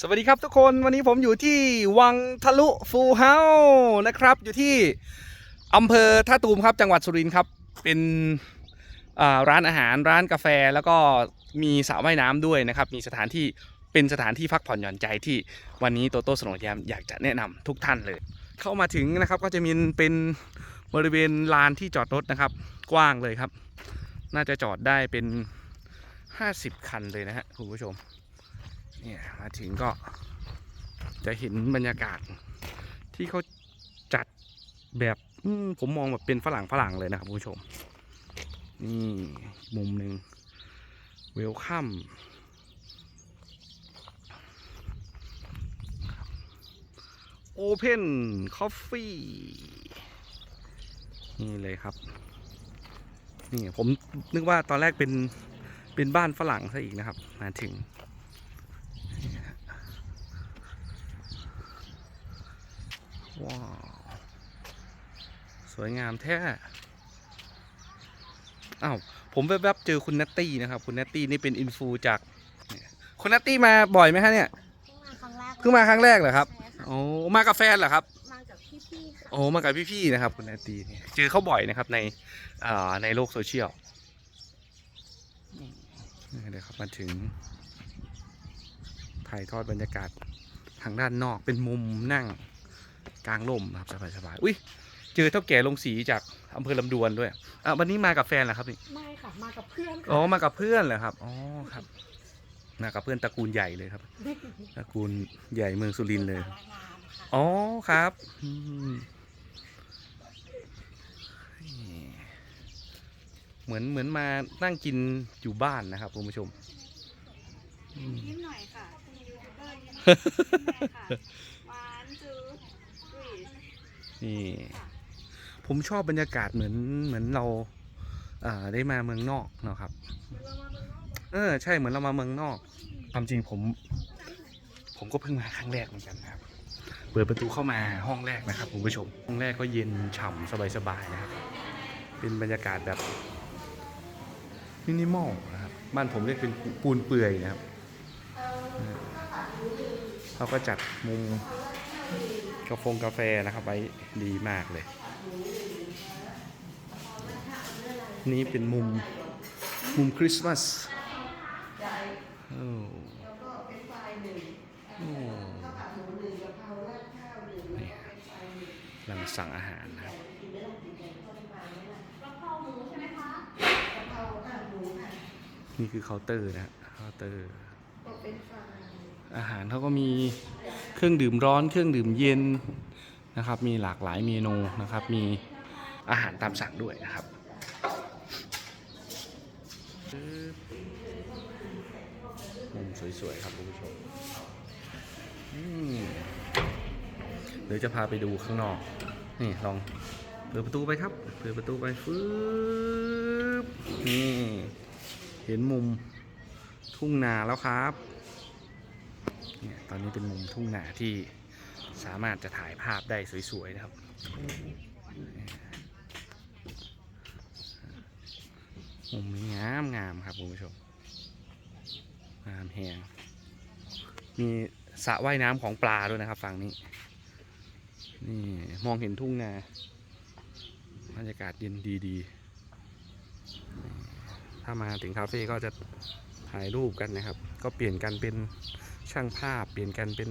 สวัสดีครับทุกคนวันนี้ผมอยู่ที่วังทะลุฟูเฮานะครับ อยู่ที่อำเภอท่าตูมครับจังหวัดสุรินทร์ครับเป็นร้านอาหารร้านกาแฟแล้วก็มีสระว่ายน้ำด้วยนะครับ มีสถานที่เป็นสถานที่พักผ่อนหย่อนใจที่วันนี้โตโต้สโนว์แยมอยากจะแนะนำทุกท่านเลย เข้ามาถึงนะครับก็จะมีเป็นบริเวณลานที่จอดรถนะครับ กว้างเลยครับ น่าจะจอดได้เป็น 50 คันเลยนะฮะคุณผู้ชม เนี่ยมาถึงก็จะเห็นบรรยากาศที่เขาจัดแบบมผมมองแบบเป็นฝรั่งฝรั่งเลยนะครับผู้ชม นี่มุมหนึ่งเวลคัมโอเพนคอฟฟี่นี่เลยครับ นี่ผมนึกว่าตอนแรกเป็นเป็นบ้านฝรั่งซะอีกนะครับ มาถึง ว้าว สวยงามแท้อ้าวผมแวบๆเจอคุณนัตตี้นะครับ คุณนัตตี้นี่เป็นอินฟูจากเนี่ยคุณนัตตี้มาบ่อยไหมคะเนี่ยเพิ่งมาครั้งแรกเพิ่งมาครั้งแรกเหรอครับใช่ค่ะโอ้มากับแฟนเหรอครับมากับพี่ๆค่ะโอ้มากับพี่ๆนะครับ คุณนัตตี้เนี่ยเจอเขาบ่อยนะครับในอ่าในโลกโซเชียลนี่เลยครับมาถึงถ่ายทอดบรรยากาศทางด้านนอกเป็นมุมนั่งกลางร่มนะครับสบายๆอุ้ย เจอเท่าแก่ลงสีจากอำเภอลำดวนด้วยอะวันนี้มากับแฟนเหรอครับนี่ไม่ค่ะ มากับเพื่อนอ๋อมากับเพื่อนเหรอครับอ๋อครับ มากับเพื่อนตระกูลใหญ่เลยครับตระกูลใหญ่เมืองสุรินทร์เลยสารงามค่ะอ๋อครับอืมเหมือนเหมือนมานั่งกินอยู่บ้านนะครับคุณผู้ชมอืมยิ้มหน่อยค่ะคุณยูทูบเบอร์ยิ้มหน่อยค่ะหวานจูดุยนี่ ผมชอบบรรยากาศเหมือนเหมือนเราอ่าได้มาเมืองนอกเนาะครับ เออใช่เหมือนเรามาเมืองนอกความจริงผม ผมก็เพิ่งมาครั้งแรกเหมือนกันนะครับ เปิดประตูเข้ามาห้องแรกนะครับคุณผู้ชมห้องแรกก็เย็นฉ่ำสบายๆนะครับเป็นบรรยากาศแบบมินิมอลนะครับบ้านผมเรียกเป็นปูนเปื่อยนะครับเขาก็จัดมุมกาแฟนะครับไว้ดีมากเลย นี่เป็นมุมมุมคริสต์มาสโอ้โอ้นี่กำลังสั่งอาหารนะครับนี่คือเคาน์เตอร์นะฮะเคาน์เตอร์ อาหารเขาก็มีเครื่องดื่มร้อนเครื่องดื่มเย็นนะครับ มีหลากหลายเมนูนะครับ มีอาหารตามสั่งด้วยนะครับ มุมสวยๆครับคุณผู้ชมอืมเดี๋ยวจะพาไปดูข้างนอก นี่ลองเปิดประตูไปครับ เปิดประตูไปฟืบนี่เห็นมุมทุ่งนาแล้วครับเนี่ยตอนนี้เป็นมุมทุ่งนาที่สามารถจะถ่ายภาพได้สวยๆนะครับ มุมนี้งามงามครับคุณผู้ชมงามแหงมีสระว่ายน้ำของปลาด้วยนะครับ ฝั่งนี้ นี่มองเห็นทุ่งนาบรรยากาศเย็นดีๆ ถ้ามาถึงคาเฟ่ก็จะถ่ายรูปกันนะครับ ก็เปลี่ยนกันเป็นช่างภาพ เปลี่ยนกันเป็น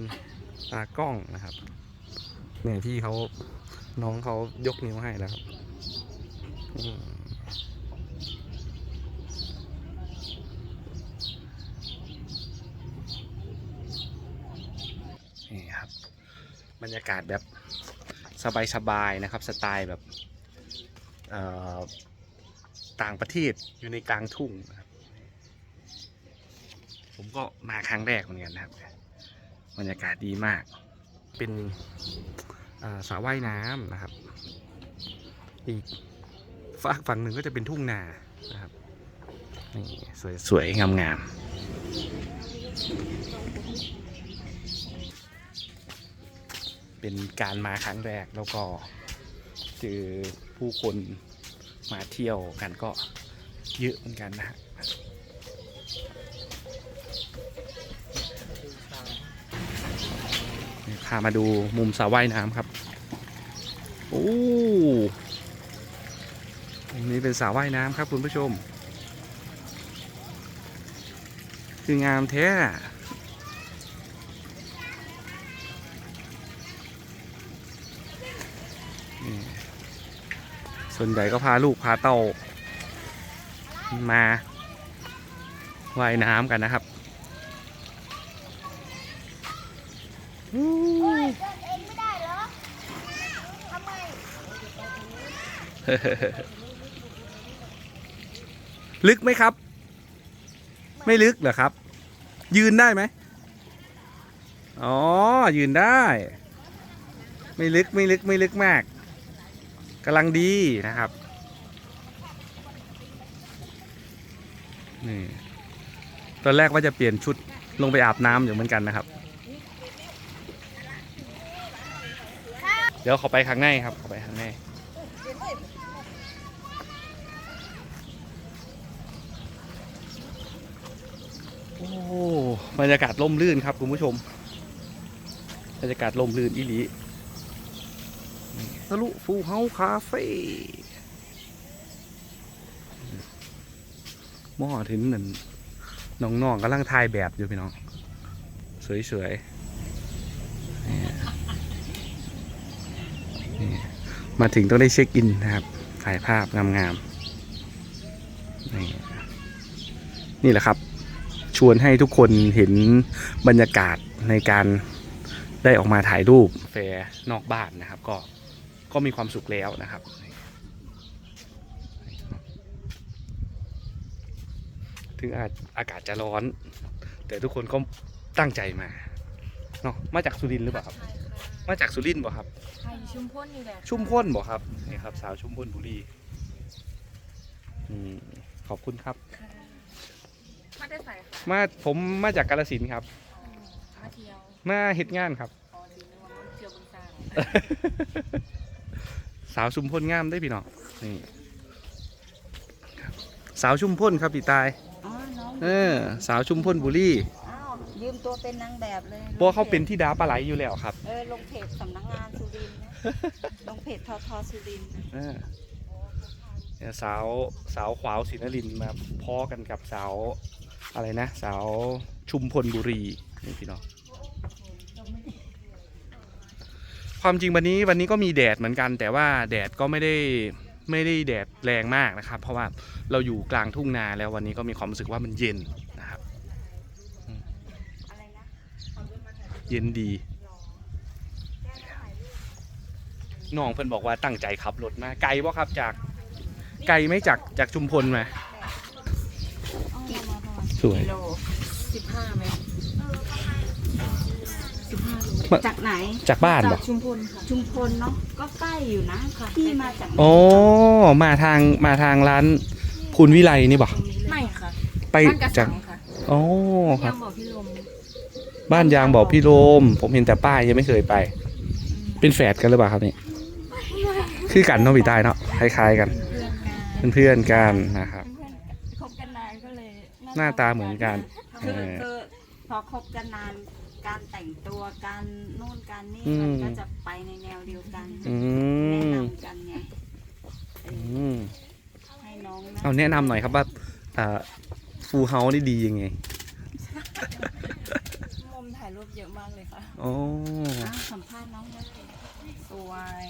ตากล้องนะครับเนี่ยพี่เขาน้องเขายกนิ้วให้แล้วครับอืมนี่ครับ บรรยากาศแบบสบายๆนะครับ สไตล์แบบต่างประเทศอยู่ในกลางทุ่งนะครับผมก็มาครั้งแรกเหมือนกันนะครับ บรรยากาศดีมาก เป็นสระว่ายน้ำนะครับ อีกฝากฝั่งหนึ่งก็จะเป็นทุ่งนานะครับนี่สวยสวยงามงามๆ เป็นการมาครั้งแรกแล้วก็เจอผู้คนมาเที่ยวกันก็เยอะเหมือนกันนะฮะพามาดูมุมสระว่ายน้ำครับโอ้ตรงนี้เป็นสระว่ายน้ำครับคุณผู้ชม คืองามแท้อะนี่ ส่วนใหญ่ก็พาลูกพาเต้ามาว่ายน้ำกันนะครับลึกไหมครับ ไม่ลึกเหรอครับ ยืนได้ไหมอ๋อ ยืนได้ ไม่ลึกไม่ลึกไม่ลึกมาก กำลังดีนะครับนี่ตอนแรกว่าจะเปลี่ยนชุดลงไปอาบน้ำอยู่เหมือนกันนะครับ เดี๋ยวเขาไปข้างในครับเขาไปข้างในโอ้บรรยากาศร่มรื่นครับคุณผู้ชมบรรยากาศร่มรื่นอีหลี ทะลุฟูเฮาคาเฟ่มอถึงนั่นน้องๆกำลังถ่ายแบบอยู่พี่น้อง สวยๆนี่มาถึงต้องได้เช็คอินนะครับ ถ่ายภาพงามๆนี่นี่แหละครับ ชวนให้ทุกคนเห็นบรรยากาศในการได้ออกมาถ่ายรูปแฟร์นอกบ้านนะครับ ก็ ก็มีความสุขแล้วนะครับ ถึงอาจอากาศจะร้อน แต่ทุกคนก็ตั้งใจมาเนาะมาจากสุรินทร์หรือเปล่าครับ มาจากสุรินทร์บ่ครับไทยชุมพลนี่แหละชุ่มพ้นบ่ครับนี่ครับ สาวชุ่มพ้นบุรีอืมขอบคุณครับ มาได้ใส่ค่ะมาผมมาจากกาลสินธุ์ครับอืมมาเที่ยวมาเฮ็ดงานครับพอดีนึกว่ามาเที่ยวบึงสร้าง สาวชุมพลงามได้พี่น้องนี่ครับสาวชุมพลครับพี่ตาย อ๋อน้องเออ สาวชุมพลบุรีอ้าวยืมตัวเป็นนางแบบเลยเพราะว่าเขาเป็นที่ดาปลาไหลอยู่แล้วครับเออลงเพจสำนักงานสุรินทร์นะลงเพจทอทอสุรินทร์นะเออเนี่ยสาวสาวขวาวศรีนรินทร์มาพ้อกันกับสาวอะไรนะ สาวชุมพลบุรีนี่พี่น้อง ความจริงวันนี้วันนี้ก็มีแดดเหมือนกัน แต่ว่าแดดก็ไม่ได้ไม่ได้แดดแรงมากนะครับ เพราะว่าเราอยู่กลางทุ่งนาแล้ววันนี้ก็มีความรู้สึกว่ามันเย็นนะครับอะไรนะเย็นดีน้องเพิ่นบอกว่าตั้งใจขับรถมาไกลบ่ครับจากไกลไหมจากจากชุมพลมาเอามาประมาณสวย กิโล สิบห้าไหมสิบห้าโล มาจากไหนจากบ้านจาบ่กชุมพลค่ะชุมพลเนาะก็ใกล้อยู่นะพี่มาจากไหนอ๋อมาทางมาทางร้านพูนวิไลนี่บ่ตรงนี้เลยไม่ค่ะไปบ้านกระจาสักงค่ะอ๋อคยัรับ งบอกพี่ลมบ้านยางบ่อพี่โรม ผมเห็นแต่ป้ายยังไม่เคยไป เป็นแฝดกันหรือเปล่าครับนี่คือกันเนาะพี่ใต้เนาะคล้ายๆกันเพื่อนงานเป็นเพื่อนกันนะครับ เพื่อนคบกันนานก็เลยหน้าตาเหมือนกัน คือเออคือพอคบกันนาน การแต่งตัวการนู่นการนี่อืมมันก็จะไปในแนวเดียวกันอืแนะมนำกันไงเออือมให้น้องนะเอาแนะนำหน่อยครับว่าฟูเฮานี่ดียังไงมุมถ่ายรูปเยอะมากเลยค่ะอ๋ออ้าวสัมภาษณ์น้องเลยสวย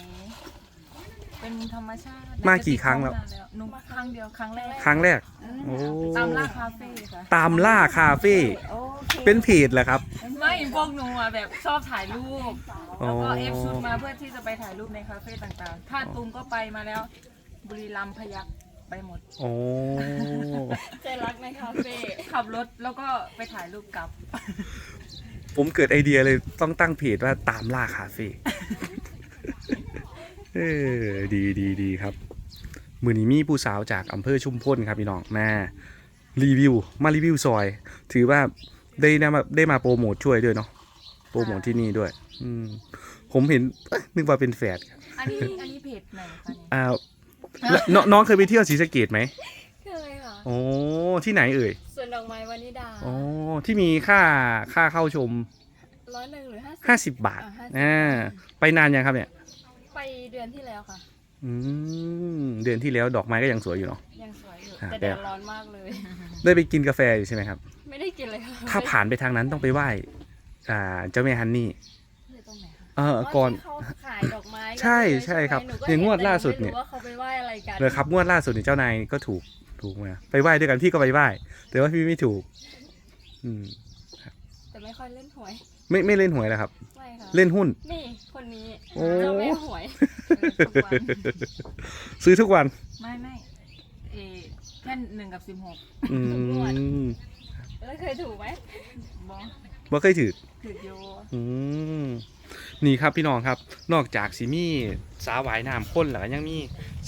เป็นธรรมชาติมากี่ครั้งแล้ว หนูมาครั้งเดียวครั้งแรกครั้งแรกเออโอ้ ตามล่าคาเฟ่ค่ะ ตามล่าคาเฟ่ โอเคเป็นเพจเหรอครับ ไม่พวกหนูอะแบบชอบถ่ายรูปอ๋อแล้วก็เอฟชุดมาเพื่อที่จะไปถ่ายรูปในคาเฟ่ต่างๆถ้าตูมก็ไปมาแล้ว บุรีรัมย์พยักไปหมด โอ้ ใจรักในคาเฟ่ขับรถแล้วก็ไปถ่ายรูปกลับ ผมเกิดไอเดียเลยต้องตั้งเพจว่าตามล่าคาเฟ่ เออดีดีดีครับ มือนี้มีผู้สาวจากอำเภอชุมพลครับพี่น้องมารีวิว มารีวิวซอย ถือว่าได้ได้มาได้มาโปรโมทช่วยด้วยเนาะโปรโมทที่นี่ด้วย อืมผมเห็นเอ้ยนึกว่าเป็นแฝดอันนี้อันนี้เพจไหนคะเนี่ยอ่าแล้วน้องน้องเคยไปเที่ยวศรีสะเกดไหมเคยค่ะโอ้ที่ไหนเอ่ยส่วนดอกไม้วานิดาอ๋อที่มีค่าค่าเข้าชมร้อยหนึ่งหรือห้าสิบห้าสิบบาทอ่า50อ่า ไปนานยังครับเนี่ยไป เดือนที่แล้วค่ะ อืมเดือนที่แล้วดอกไม้ก็ยังสวยอยู่เนาะ ยังสวยอยู่อ่าแต่แต่แดดร้อนมากเลย ได้ไปกินกาแฟอยู่ใช่ไหมครับ ไม่ได้กินเลยค่ะถ้าผ่านไปทางนั้นต้องไปไหว้อ่าเจ้าแม่ฮันนี่อยู่ตรงไหนคะเออก่อน ที่เขาขายดอกไม้กันใช่เลยใช่ครับหนูก็อย่างงวดเห็นแต่ล่าสุดหไม่เนี่ยรู้ว่าเขาไปไหว้อะไรกันเลยครับงวดล่าสุดนี่เจ้านายก็ถูกถูกมาไปไหว้ด้วยกันพี่ก็ไปไหว้ แต่ว่าพี่ไม่ถูก อืมแต่ไม่ค่อยเล่นหวยไม่ไม่เล่นหวยแล้วครับไม่ ค่ะเล่นหุ้น นี่คนนี้โอ้ เจ้าแม่หวยทุกวันซื้อทุกวัน ไม่ไม่เออแค่หนึ่งกับสิบหกอืมแล้วเคยถูกไหมบอบ่เคยถือ ถือโยอืมนี่ครับพี่น้องครับ นอกจากสิมีสาหวายน้ำข้นแล้วก็ยังมี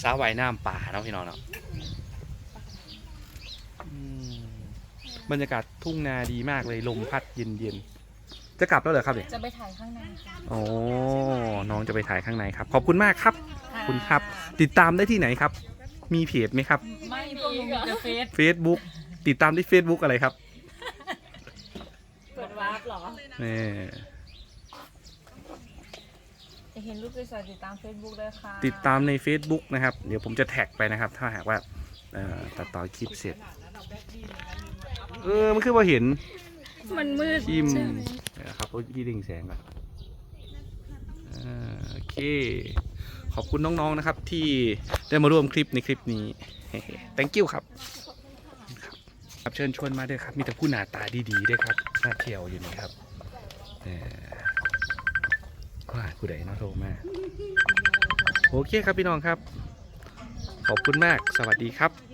สาหวายน้ำป่าเนาะพี่น้องเนาะอืมบรรยากาศทุ่งนาดีมากเลยลมพัดเย็นเย็นๆ จะกลับแล้วเหรอครับเนี่ยจะไปถ่ายข้างในค่ะโอ้น้องจะไปถ่ายข้างในครับ ขอบคุณมากครับขอบคุณครับ ติดตามได้ที่ไหนครับ มีเพจไหมครับ ไม่พวกหนูมีแต่เฟซ Facebook ติดตามที่ Facebook อะไรครับเปิดวาร์ปเหรอ นี่จะเห็นรูปสวยๆติดตามเฟซบุ๊กเลยค่ะติดตามใน Facebook นะครับ เดี๋ยวผมจะแท็กไปนะครับ ถ้าหากว่าเอ่อตัดต่อคลิปเสร็จ เออ มันคือว่าเห็น มันมืดทิม ใช่ไหม นะครับพี่ดึงแสงก่อนโอเค ขอบคุณน้องๆนะครับที่ได้มาร่วมคลิปในคลิปนี้ thank you ครับครับเชิญชวนมาด้วยครับ มีแต่ผู้หน้าตาดีๆด้วยครับมาเที่ยวอยู่นี่ครับว่าผู้ใดเนาะโทรมาโอเคครับพี่น้องครับ ขอบคุณมาก สวัสดีครับ